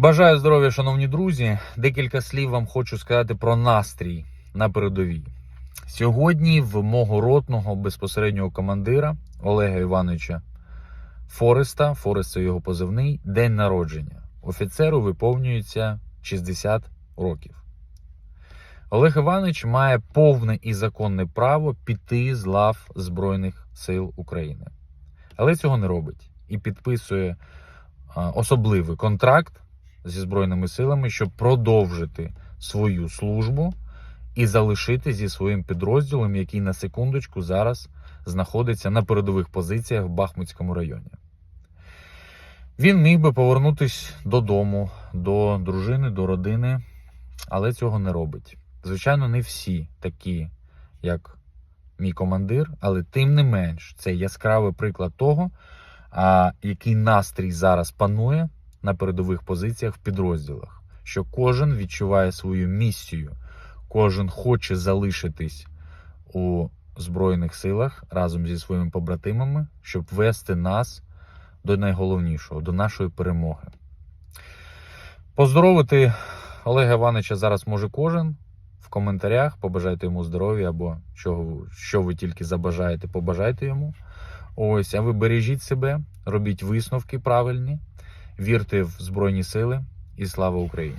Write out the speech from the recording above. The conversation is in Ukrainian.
Бажаю здоров'я, шановні друзі. Декілька слів вам хочу сказати про настрій на передовій. Сьогодні в мого ротного безпосереднього командира Олега Івановича Фореста, Форест це його позивний, день народження. Офіцеру виповнюється 60 років. Олег Іванович має повне і законне право піти з лав Збройних сил України. Але цього не робить і підписує особливий контракт зі Збройними силами, щоб продовжити свою службу і залишити зі своїм підрозділом, який на секундочку зараз знаходиться на передових позиціях в Бахмутському районі. Він міг би повернутися додому, до дружини, до родини, але цього не робить. Звичайно, не всі такі, як мій командир, але тим не менш, це яскравий приклад того, який настрій зараз панує на передових позиціях в підрозділах. Що кожен відчуває свою місію, кожен хоче залишитись у Збройних силах разом зі своїми побратимами, щоб вести нас до найголовнішого, до нашої перемоги. Поздоровити Олега Івановича зараз може кожен. В коментарях побажайте йому здоров'я або що, що ви тільки забажаєте, побажайте йому. Ось, а ви бережіть себе, робіть висновки правильні, вірте в Збройні Сили і слава Україні!